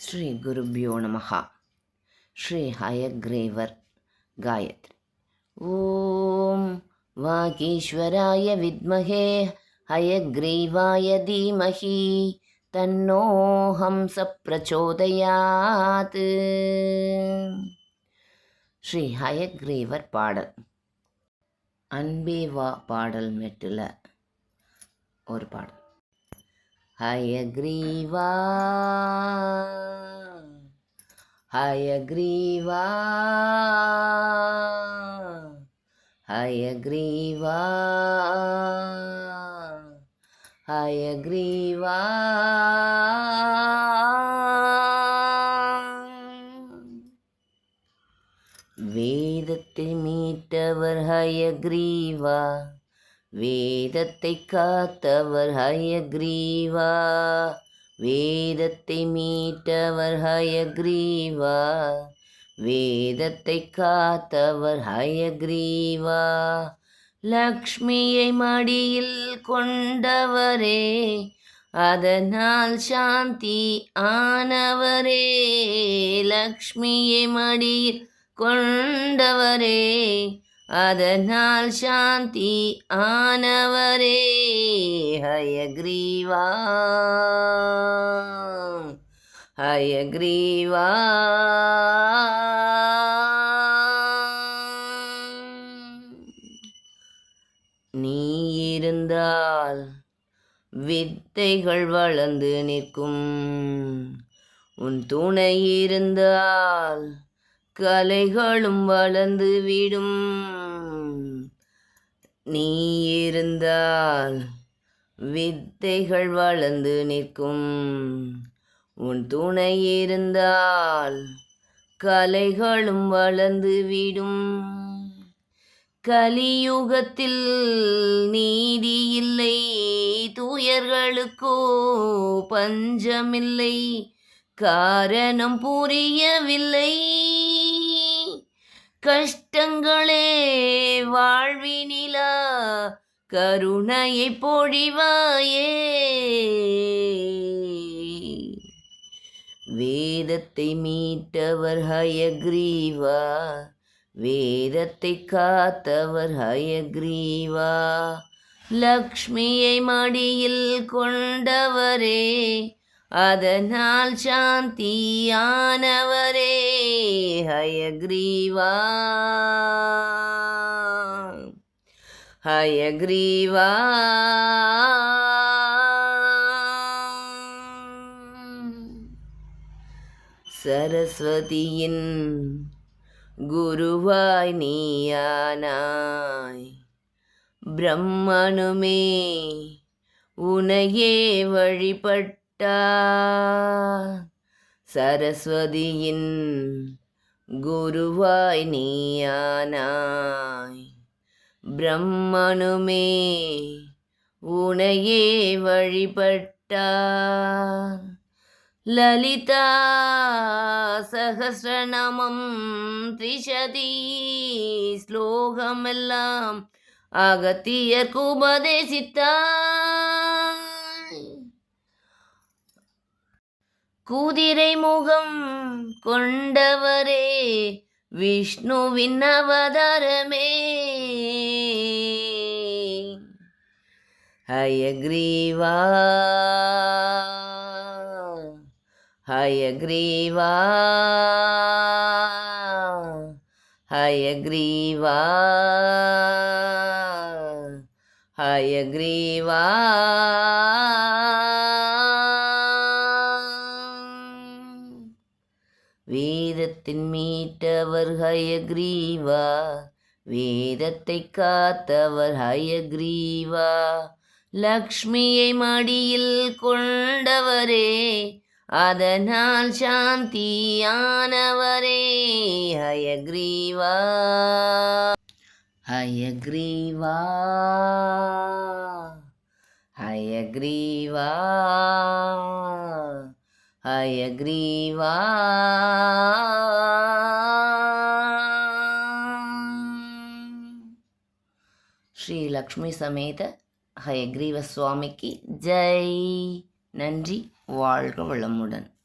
ஸ்ரீ குருபியோ நமகா ஸ்ரீ ஹயக்ரேவர் காயத்ரி. ஓம் வாகீஸ்வராய வித்மகே ஹயக்ரீவாய தீமஹி தன்னோ ஹம்ச பிரச்சோதயாத். ஸ்ரீ ஹயக்ரீவர் பாடல். அன்பே வா பாடல் மெட்டில் ஒரு பாடல். ஹயக்ரீவா ஹயக்ரீவா ஹயக்ரீவா ஹயக்ரீவா வேதத்தை மீட்டவர் ஹயக்ரீவா வேதத்தை காத்தவர் ஹயக்ரீவா. வேதத்தை மீட்டவர் ஹயக்ரீவா. வேதத்தை காத்தவர் ஹயக்ரீவா. லக்ஷ்மியை மடியில் கொண்டவரே அதனால் சாந்தி ஆனவரே. லக்ஷ்மியை மடியில் கொண்டவரே அதனால் சாந்தி ஆனவரே ஹயக்ரீவா. ஹயக்ரீவா. நீ இருந்தால் வித்தைகள் வளர்ந்து நிற்கும். உன் துணை இருந்தால் கலைகளும் வளர்ந்து விடும். நீ இருந்தால் வித்தைகள் வளர்ந்து நிற்கும். உன் துணை இருந்தால் கலைகளும் வளர்ந்து விடும். கலியுகத்தில் நீதி இல்லை தூயர்களுக்கோ பஞ்சமில்லை. காரணம் புரியவில்லை. கஷ்டங்களே வாழ்வினிலா கருணையை பொழிவாயே. வேதத்தை மீட்டவர் ஹயக்ரீவா வேதத்தை காத்தவர் ஹயக்ரீவா. லக்ஷ்மியை மடியில் கொண்டவரே அதனால் சாந்தியானவரே ஹயக்ரீவா. ஹயக்ரீவா. சரஸ்வதியின் குருவாய் நீயானாய் பிரம்மனுமே உனையே வழிபட்டு விட்டார் சரஸ்வதியின் குருவாய் நீயானாய். பிரம்மனுமே உனையே வழிபட்டார் லலிதா சகசிரநாமம் திரிஷதி ஸ்லோகமெல்லாம் அகத்தியர்க்கு உபதேசித்தார் குதிரை முகம் கொண்டவரே விஷ்ணுவின் அவதாரமே ஹயக்ரீவா ஹயக்ரீவா ஹயக்ரீவா ஹயக்ரீவா. வேதத்தின் மீட்டவர் ஹயக்ரீவா வேதத்தை காத்தவர் ஹயக்ரீவா. லக்ஷ்மியை மடியில் கொண்டவரே அதனால் சாந்தியானவரே ஹயக்ரீவா. ஹயக்ரீவா. ஹயக்ரீவா. ஹயக்ரீவா ஸ்ரீ லக்ஷ்மி சமேத ஹயக்ரீவ சுவாமிக்கு ஜெய். நன்றி வாழ்க வளமுடன்.